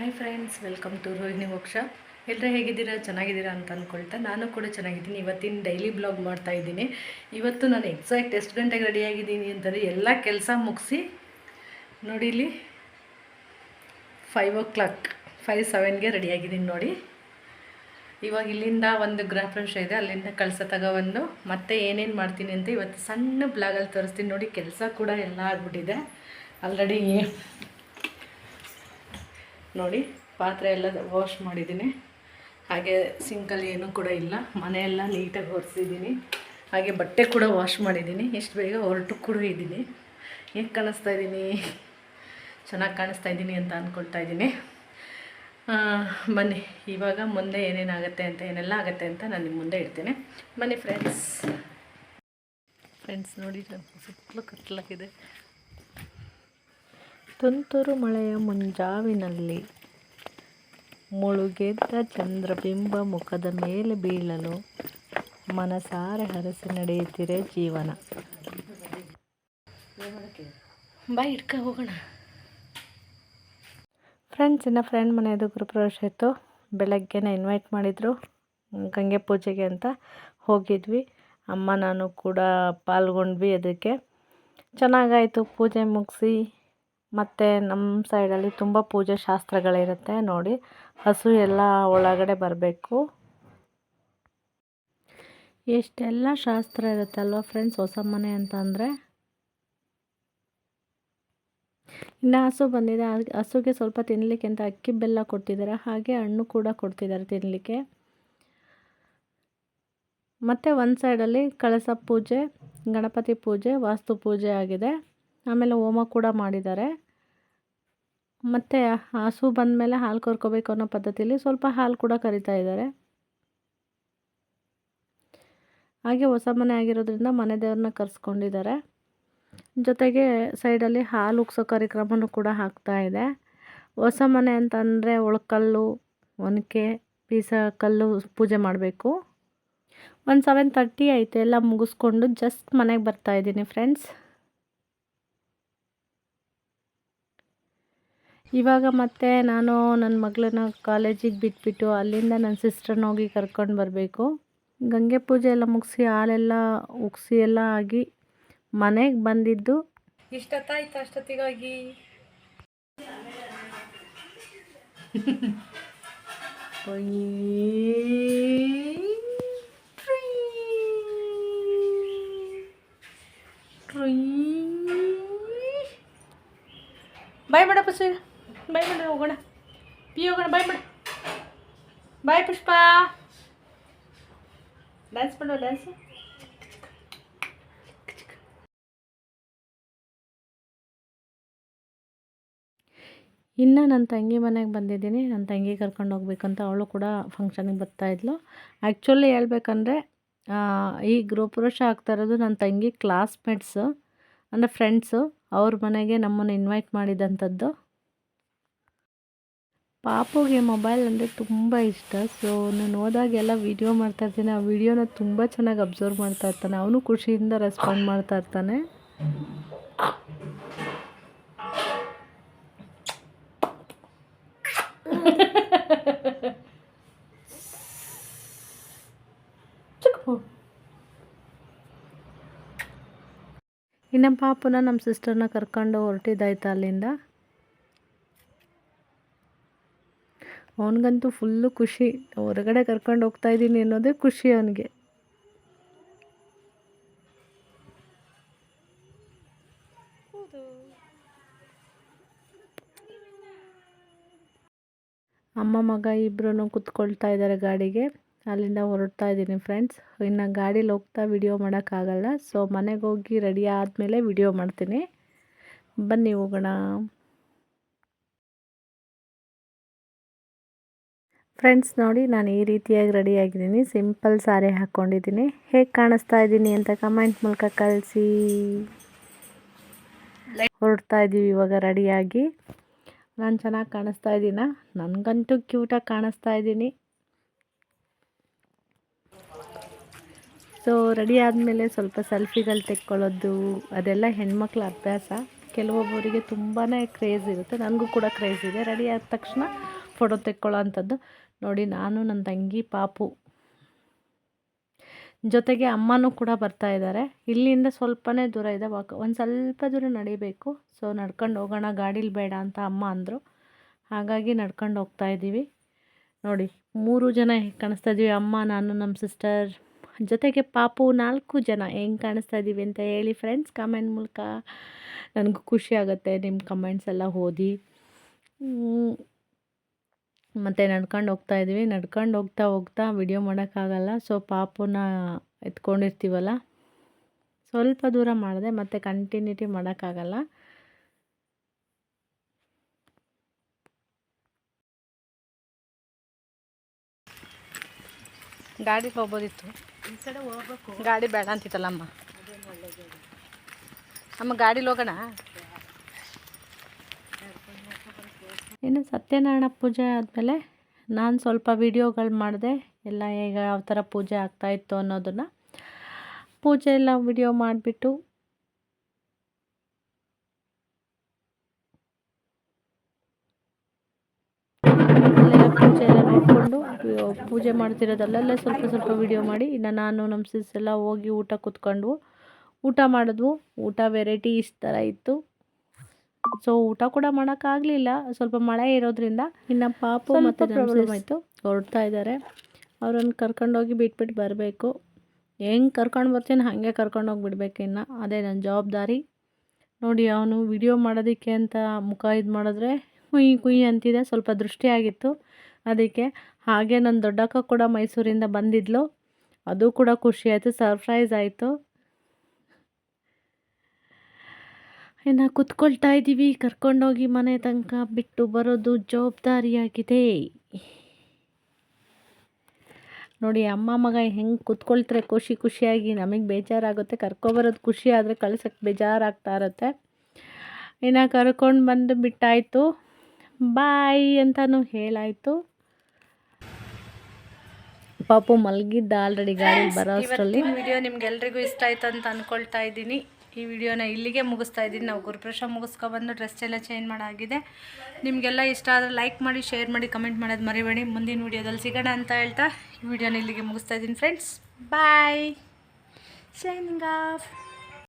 Hi friends welcome to Rohini Moksha ಎಲ್ಲರೂ ಹೇಗಿದ್ದೀರಾ? ಚೆನ್ನಾಗಿದ್ದೀರಾ ಅಂತ ಅಂದ್ಕೊಳ್ತಾ ನಾನು ಕೂಡ ಚೆನ್ನಾಗಿದ್ದೀನಿ. ಇವತ್ತಿನ ಡೈಲಿ ಬ್ಲಾಗ್ ಮಾಡ್ತಾ ಇದ್ದೀನಿ. ಇವತ್ತು ನಾನು ಎಕ್ಸಾಕ್ಟ್ ಎಷ್ಟು ಗಂಟೆಗೆ ರೆಡಿಯಾಗಿದ್ದೀನಿ ಅಂತಂದರೆ ಎಲ್ಲ ಕೆಲಸ ಮುಗಿಸಿ ನೋಡಿ ಇಲ್ಲಿ ಫೈವ್ ಓ ಕ್ಲಾಕ್ ಫೈವ್ ಸೆವೆನ್ಗೆ ರೆಡಿಯಾಗಿದ್ದೀನಿ ನೋಡಿ. ಇವಾಗ ಇಲ್ಲಿಂದ ಒಂದು ಗೃಹ ಪ್ರವೇಶ ಇದೆ. ಅಲ್ಲಿಂದ ಕಳಸ ತಗೊಬಂದು ಮತ್ತೆ ಏನೇನು ಮಾಡ್ತೀನಿ ಅಂತ ಇವತ್ತು ಸಣ್ಣ ಬ್ಲಾಗಲ್ಲಿ ತೋರಿಸ್ತೀನಿ. ನೋಡಿ ಕೆಲಸ ಕೂಡ ಎಲ್ಲ ಆಗ್ಬಿಟ್ಟಿದೆ. ಆಲ್ರೆಡಿ ನೋಡಿ ಪಾತ್ರೆ ಎಲ್ಲ ವಾಶ್ ಮಾಡಿದ್ದೀನಿ. ಹಾಗೆ ಸಿಂಕಲ್ಲಿ ಏನೂ ಕೂಡ ಇಲ್ಲ. ಮನೆಯೆಲ್ಲ ನೀಟಾಗಿ ಒರೆಸಿದ್ದೀನಿ. ಹಾಗೆ ಬಟ್ಟೆ ಕೂಡ ವಾಶ್ ಮಾಡಿದ್ದೀನಿ. ಎಷ್ಟು ಬೇಗ ಹೊರಟು ಕೂಡ ಇದ್ದೀನಿ. ಹೇಗೆ ಕಾಣಿಸ್ತಾ ಇದ್ದೀನಿ ಚೆನ್ನಾಗಿ ಕಾಣಿಸ್ತಾ ಇದ್ದೀನಿ ಅಂತ ಅಂದ್ಕೊಳ್ತಾ ಇದ್ದೀನಿ ಬನ್ನಿ, ಇವಾಗ ಮುಂದೆ ಏನೇನಾಗುತ್ತೆ ಅಂತ, ಏನೆಲ್ಲ ಆಗುತ್ತೆ ಅಂತ ನಾನು ನಿಮ್ಮ ಮುಂದೆ ಇಡ್ತೇನೆ ಬನ್ನಿ ಫ್ರೆಂಡ್ಸ್ ಫ್ರೆಂಡ್ಸ್ ನೋಡಿ ಸುತ್ತಲೂ ಕತ್ತಲಾಗಿದೆ. ತುಂತುರು ಮಳೆಯ ಮುಂಜಾವಿನಲ್ಲಿ ಮುಳುಗೆದ್ದ ಚಂದ್ರಬಿಂಬ ಮುಖದ ಮೇಲೆ ಬೀಳಲು ಮನಸಾರೆ ಹರಸಿ ನಡೆಯುತ್ತಿರೆ ಜೀವನ. ಬಾ ಇಟ್ಕ ಹೋಗೋಣ. ಫ್ರೆಂಡ್ಸ್ ಇನ್ನು ಫ್ರೆಂಡ್ ಮನೆಯದು ಗೃಹಪ್ರವೇಶ ಇತ್ತು. ಬೆಳಗ್ಗೆನೇ ಇನ್ವೈಟ್ ಮಾಡಿದರು. ಗಂಗೆ ಪೂಜೆಗೆ ಅಂತ ಹೋಗಿದ್ವಿ. ಅಮ್ಮ ನಾನು ಕೂಡ ಪಾಲ್ಗೊಂಡ್ವಿ ಅದಕ್ಕೆ. ಚೆನ್ನಾಗಾಯಿತು ಪೂಜೆ ಮುಗಿಸಿ. ಮತ್ತು ನಮ್ಮ ಸೈಡಲ್ಲಿ ತುಂಬ ಪೂಜೆ ಶಾಸ್ತ್ರಗಳಿರುತ್ತೆ ನೋಡಿ. ಹಸು ಎಲ್ಲ ಒಳಗಡೆ ಬರಬೇಕು. ಎಷ್ಟೆಲ್ಲ ಶಾಸ್ತ್ರ ಇರುತ್ತೆ ಅಲ್ವಾ ಫ್ರೆಂಡ್ಸ್ ಹೊಸ ಮನೆ ಅಂತ ಅಂದರೆ? ಇನ್ನು ಹಸು ಬಂದಿದೆ. ಹಸುಗೆ ಸ್ವಲ್ಪ ತಿನ್ನಲಿಕ್ಕೆ ಅಂತ ಅಕ್ಕಿ ಬೆಲ್ಲ ಕೊಡ್ತಿದ್ದಾರೆ ಹಾಗೆ ಹಣ್ಣು ಕೂಡ ಕೊಡ್ತಿದ್ದಾರೆ ತಿನ್ನಲಿಕ್ಕೆ ಮತ್ತು ಒಂದು ಸೈಡಲ್ಲಿ ಕಳಸ ಪೂಜೆ, ಗಣಪತಿ ಪೂಜೆ, ವಾಸ್ತು ಪೂಜೆ ಆಗಿದೆ. ಆಮೇಲೆ ಹೋಮ ಕೂಡ ಮಾಡಿದ್ದಾರೆ. ಮತ್ತು ಹಸು ಬಂದಮೇಲೆ ಹಾಲು ಕರ್ಕೋಬೇಕು ಅನ್ನೋ ಪದ್ಧತಿಯಲ್ಲಿ ಸ್ವಲ್ಪ ಹಾಲು ಕೂಡ ಕರಿತಾ ಇದ್ದಾರೆ. ಹಾಗೆ ಹೊಸ ಮನೆ ಆಗಿರೋದ್ರಿಂದ ಮನೆ ದೇವ್ರನ್ನ ಕರೆಸ್ಕೊಂಡಿದ್ದಾರೆ. ಜೊತೆಗೆ ಸೈಡಲ್ಲಿ ಹಾಲು ಉಗ್ಸೋ ಕಾರ್ಯಕ್ರಮನೂ ಕೂಡ ಹಾಕ್ತಾ ಇದೆ. ಹೊಸ ಮನೆ ಅಂತಂದರೆ ಒಳಕಲ್ಲು, ಒನಕೆ, ಪೀಸ ಕಲ್ಲು ಪೂಜೆ ಮಾಡಬೇಕು. ಒಂದು ಸೆವೆನ್ ತರ್ಟಿ ಐತೆ, ಎಲ್ಲ ಮುಗಿಸ್ಕೊಂಡು ಜಸ್ಟ್ ಮನೆಗೆ ಬರ್ತಾ ಇದ್ದೀನಿ ಫ್ರೆಂಡ್ಸ್ ಇವಾಗ ಮತ್ತೆ ನಾನು ನನ್ನ ಮಗಳನ್ನ ಕಾಲೇಜಿಗೆ ಬಿಟ್ಬಿಟ್ಟು ಅಲ್ಲಿಂದ ನನ್ನ ಸಿಸ್ಟರ್ನ ಹೋಗಿ ಕರ್ಕೊಂಡು ಬರಬೇಕು. ಗಂಗೆ ಪೂಜೆ ಎಲ್ಲ ಮುಗಿಸಿ ಹಾಲೆಲ್ಲ ಉಗ್ಸಿ ಎಲ್ಲ ಆಗಿ ಮನೆಗೆ ಬಂದಿದ್ದು. ಇಷ್ಟೊತ್ತಾಯ್ತು ಅಷ್ಟೊತ್ತಿಗಾಗಿ. ಬಾಯ್ ಮಾಡ ಪುಷ್ಪ ಬಾಯ್ ಮಾಡ ಹೋಗೋಣ. ಪಿ ಹೋಗೋಣ ಬಾಯ್ ಮಾಡ ಬಾಯ್ ಪುಷ್ಪ. ಡ್ಯಾನ್ಸ್ ಮಾಡುವ ಡ್ಯಾನ್ಸ್ ಇನ್ನು ನನ್ನ ತಂಗಿ ಮನೆಗೆ ಬಂದಿದ್ದೀನಿ. ನನ್ನ ತಂಗಿ ಕರ್ಕೊಂಡು ಹೋಗ್ಬೇಕಂತ ಅವಳು ಕೂಡ ಫಂಕ್ಷನಿಗೆ ಬರ್ತಾಯಿದ್ಲು ಆ್ಯಕ್ಚುಲಿ ಹೇಳ್ಬೇಕಂದ್ರೆ ಈ ಗೃಹಪ್ರವೇಶ ಆಗ್ತಾ ಇರೋದು ನನ್ನ ತಂಗಿ ಕ್ಲಾಸ್ಮೇಟ್ಸು ಅಂದರೆ ಫ್ರೆಂಡ್ಸು ಅವ್ರ ಮನೆಗೆ ನಮ್ಮನ್ನು ಇನ್ವೈಟ್ ಮಾಡಿದಂಥದ್ದು. ಪಾಪುಗೆ ಮೊಬೈಲ್ ಅಂದರೆ ತುಂಬ ಇಷ್ಟ. ಸೊ ನಾನು ಹೋದಾಗೆಲ್ಲ ವೀಡಿಯೋ ಮಾಡ್ತಾ ಇರ್ತೀನಿ. ಆ ವಿಡಿಯೋನ ತುಂಬ ಚೆನ್ನಾಗಿ ಅಬ್ಸರ್ವ್ ಮಾಡ್ತಾ ಇರ್ತಾನೆ. ಅವನು ಖುಷಿಯಿಂದ ರೆಸ್ಪಾಂಡ್ ಮಾಡ್ತಾ ಇರ್ತಾನೆ. ಇನ್ನು ಪಾಪುನ ನಮ್ಮ ಸಿಸ್ಟರ್ನ ಕರ್ಕೊಂಡು ಹೊರಟಿದ್ದಾಯ್ತು ಅಲ್ಲಿಂದ. ಅವನಿಗಂತೂ ಫುಲ್ಲು ಖುಷಿ. ಹೊರಗಡೆ ಕರ್ಕೊಂಡು ಹೋಗ್ತಾ ಇದ್ದೀನಿ ಅನ್ನೋದೇ ಖುಷಿ ಅವನಿಗೆ. ಅಮ್ಮ ಮಗ ಇಬ್ಬರೂ ಕುತ್ಕೊಳ್ತಾ ಇದ್ದಾರೆ ಗಾಡಿಗೆ. ಅಲ್ಲಿಂದ ಹೊರಡ್ತಾ ಇದ್ದೀನಿ ಫ್ರೆಂಡ್ಸ್ ಇನ್ನು ಗಾಡೀಲಿ ಹೋಗ್ತಾ ವಿಡಿಯೋ ಮಾಡೋಕ್ಕಾಗಲ್ಲ. ಸೊ ಮನೆಗೆ ಹೋಗಿ ರೆಡಿ ಆದಮೇಲೆ ವಿಡಿಯೋ ಮಾಡ್ತೀನಿ. ಬನ್ನಿ ಹೋಗೋಣ. ಫ್ರೆಂಡ್ಸ್ ನೋಡಿ ನಾನು ಈ ರೀತಿಯಾಗಿ ರೆಡಿಯಾಗಿದ್ದೀನಿ ಸಿಂಪಲ್ ಸಾರಿ ಹಾಕ್ಕೊಂಡಿದ್ದೀನಿ. ಹೇಗೆ ಕಾಣಿಸ್ತಾ ಇದ್ದೀನಿ ಅಂತ ಕಮೆಂಟ್ ಮೂಲಕ ಕಳಿಸಿ. ಹೊರಡ್ತಾ ಇದ್ದೀವಿ ಇವಾಗ ರೆಡಿಯಾಗಿ ನಾನು ಚೆನ್ನಾಗಿ ಕಾಣಿಸ್ತಾ ಇದ್ದೀನ? ನನಗಂತೂ ಕ್ಯೂಟಾಗಿ ಕಾಣಿಸ್ತಾ ಇದ್ದೀನಿ. ಸೊ ರೆಡಿ ಆದಮೇಲೆ ಸ್ವಲ್ಪ ಸೆಲ್ಫಿಗಳು ತೆಕ್ಕೊಳ್ಳೋದು, ಅದೆಲ್ಲ ಹೆಣ್ಮಕ್ಳ ಅಭ್ಯಾಸ. ಕೆಲವೊಬ್ಬರಿಗೆ ತುಂಬಾ ಕ್ರೇಜ್ ಇರುತ್ತೆ. ನನಗೂ ಕೂಡ ಕ್ರೇಜ್ ಇದೆ. ರೆಡಿ ಆದ ತಕ್ಷಣ ಫೋಟೋ ತೆಕ್ಕೊಳ್ಳೋ ಅಂಥದ್ದು. ನೋಡಿ, ನಾನು ನನ್ನ ತಂಗಿ ಪಾಪು. ಜೊತೆಗೆ ಅಮ್ಮನೂ ಕೂಡ ಬರ್ತಾ ಇದ್ದಾರೆ. ಇಲ್ಲಿಂದ ಸ್ವಲ್ಪನೇ ದೂರ ಇದೆ ವಾಕ್ ಒಂದು ಸ್ವಲ್ಪ ದೂರ ನಡಿಬೇಕು. ಸೊ ನಡ್ಕೊಂಡು ಹೋಗೋಣ. ಗಾಡೀಲಿ ಬೇಡ ಅಂತ ಅಮ್ಮ ಅಂದರು. ಹಾಗಾಗಿ ನಡ್ಕೊಂಡು ಹೋಗ್ತಾ ಇದ್ದೀವಿ. ನೋಡಿ, ಮೂರು ಜನ ಹೇಗೆ ಕಾಣಿಸ್ತಾ ಇದ್ದೀವಿ. ಅಮ್ಮ, ನಾನು, ನಮ್ಮ ಸಿಸ್ಟರ್ ಜೊತೆಗೆ ಪಾಪು ನಾಲ್ಕು ಜನ. ಹೆಂಗೆ ಕಾಣಿಸ್ತಾ ಇದ್ದೀವಿ ಅಂತ ಹೇಳಿ ಫ್ರೆಂಡ್ಸ್ ಕಮೆಂಟ್ ಮೂಲಕ. ನನಗೂ ಖುಷಿ ಆಗುತ್ತೆ. ನಿಮ್ಮ ಕಮೆಂಟ್ಸ್ ಎಲ್ಲ ಓದಿ. ಮತ್ತು ನಡ್ಕೊಂಡು ಹೋಗ್ತಾ ಇದ್ವಿ. ನಡ್ಕೊಂಡು ಹೋಗ್ತಾ ಹೋಗ್ತಾ ವಿಡಿಯೋ ಮಾಡೋಕ್ಕಾಗಲ್ಲ ಸೊ ಪಾಪುನ ಎತ್ಕೊಂಡಿರ್ತೀವಲ್ಲ? ಸ್ವಲ್ಪ ದೂರ ಮಾಡಿದೆ ಮತ್ತು ಕಂಟಿನ್ಯೂಟಿ ಮಾಡೋಕ್ಕಾಗಲ್ಲ ಗಾಡಿಗೆ ಹೋಗ್ಬೋದಿತ್ತು. ಈ ಕಡೆ ಹೋಗ್ಬೇಕು. ಗಾಡಿ ಬೇಡ ಅಂತಿತ್ತಲ್ಲಮ್ಮ ಅಮ್ಮ ಗಾಡೀಲಿ ಹೋಗೋಣ? ಇನ್ನು ಸತ್ಯನಾರಾಯಣ ಪೂಜೆ ಆದಮೇಲೆ ನಾನು ಸ್ವಲ್ಪ ವೀಡಿಯೋಗಳು ಮಾಡಿದೆ. ಎಲ್ಲ ಈಗ ಯಾವ ಥರ ಪೂಜೆ ಆಗ್ತಾಯಿತ್ತು ಅನ್ನೋದನ್ನು ಪೂಜೆ ಎಲ್ಲ ವಿಡಿಯೋ ಮಾಡಿಬಿಟ್ಟು ಪೂಜೆ ಎಲ್ಲ ನೋಡಿಕೊಂಡು ಪೂಜೆ ಮಾಡ್ತಿರೋದಲ್ಲೇ ಸ್ವಲ್ಪ ಸ್ವಲ್ಪ ವಿಡಿಯೋ ಮಾಡಿ. ಇನ್ನು ನಾನು ನಮ್ಮ ಸಿಸ್ ಎಲ್ಲ ಹೋಗಿ ಊಟ ಕೂತ್ಕೊಂಡು ಊಟ ಮಾಡಿದ್ವು. ಊಟ ವೆರೈಟಿ ಇಷ್ಟು ಥರ ಇತ್ತು. ಸೊ ಊಟ ಕೂಡ ಮಾಡೋಕ್ಕಾಗಲಿಲ್ಲ ಸ್ವಲ್ಪ ಮಳೆ ಇರೋದ್ರಿಂದ ಇನ್ನು ಪಾಪು ಮತ್ತು ಪ್ರಾಬ್ಲಮ್ ಆಯಿತು ಹೊರಡ್ತಾ ಇದ್ದಾರೆ ಅವ್ರನ್ನ ಕರ್ಕೊಂಡೋಗಿ ಬಿಟ್ಬಿಟ್ಟು ಬರಬೇಕು. ಹೆಂಗೆ ಕರ್ಕೊಂಡು ಬರ್ತೀನಿ ಹಾಗೆ ಕರ್ಕೊಂಡೋಗಿ ಬಿಡ್ಬೇಕು ಇನ್ನು. ಅದೇ ನನ್ನ ಜವಾಬ್ದಾರಿ. ನೋಡಿ ಅವನು ವಿಡಿಯೋ ಮಾಡೋದಕ್ಕೆ ಅಂತ ಮುಖ ಇದು ಮಾಡಿದ್ರೆ ಕುಯ್ ಕುಯ್ ಅಂತಿದೆ. ಸ್ವಲ್ಪ ದೃಷ್ಟಿ ಆಗಿತ್ತು. ಅದಕ್ಕೆ ಹಾಗೆ ನನ್ನ ದೊಡ್ಡಕ್ಕ ಕೂಡ ಮೈಸೂರಿಂದ ಬಂದಿದ್ಲು. ಅದು ಕೂಡ ಖುಷಿ ಆಯಿತು. ಸರ್ಪ್ರೈಸ್ ಆಯಿತು. ಇನ್ನು ಕುತ್ಕೊಳ್ತಾ ಇದ್ದೀವಿ ಕರ್ಕೊಂಡೋಗಿ ಮನೆ ತನಕ ಬಿಟ್ಟು ಬರೋದು ಜವಾಬ್ದಾರಿಯಾಗಿದೆ. ನೋಡಿ, ಅಮ್ಮ ಮಗ ಹೆಂಗೆ ಕುತ್ಕೊಳ್ತಾರೆ ಖುಷಿ ಖುಷಿಯಾಗಿ, ನಮಗೆ ಬೇಜಾರಾಗುತ್ತೆ. ಕರ್ಕೊಬರೋದು ಖುಷಿ ಆದರೆ ಕಳ್ಸೋಕ್ಕೆ ಬೇಜಾರಾಗ್ತಾ ಇರುತ್ತೆ. ಇನ್ನು ಕರ್ಕೊಂಡು ಬಂದು ಬಿಟ್ಟಾಯಿತು. ಬಾಯ್ ಅಂತಲೂ ಹೇಳಾಯಿತು. ಪಾಪು ಮಲಗಿದ್ದ ಆಲ್ರೆಡಿ ಗಾಡಿ ಬರೋ ಅಷ್ಟರಲ್ಲಿ. ವಿಡಿಯೋ ನಿಮ್ಗೆಲ್ರಿಗೂ ಇಷ್ಟ ಆಯ್ತು ಅಂತ ಅಂದ್ಕೊಳ್ತಾ ಇದ್ದೀನಿ. ಈ ವಿಡಿಯೋನ ಇಲ್ಲಿಗೆ ಮುಗಿಸ್ತಾ ಇದ್ದೀನಿ. ನಾವು ಗುರುಪ್ರವೇಶ ಮುಗಿಸ್ಕೊಬಂದು ಡ್ರೆಸ್ ಎಲ್ಲ ಚೇಂಜ್ ಮಾಡಾಗಿದೆ. ನಿಮಗೆಲ್ಲ ಇಷ್ಟ ಆದರೆ ಲೈಕ್ ಮಾಡಿ ಶೇರ್ ಮಾಡಿ ಕಮೆಂಟ್ ಮಾಡೋದು ಮರಿಬೇಡಿ. ಮುಂದಿನ ವಿಡಿಯೋದಲ್ಲಿ ಸಿಗೋಣ ಅಂತ ಹೇಳ್ತಾ ಈ ವಿಡಿಯೋನ ಇಲ್ಲಿಗೆ ಮುಗಿಸ್ತಾ ಇದ್ದೀನಿ ಫ್ರೆಂಡ್ಸ್ ಬಾಯ್ ಆಫ್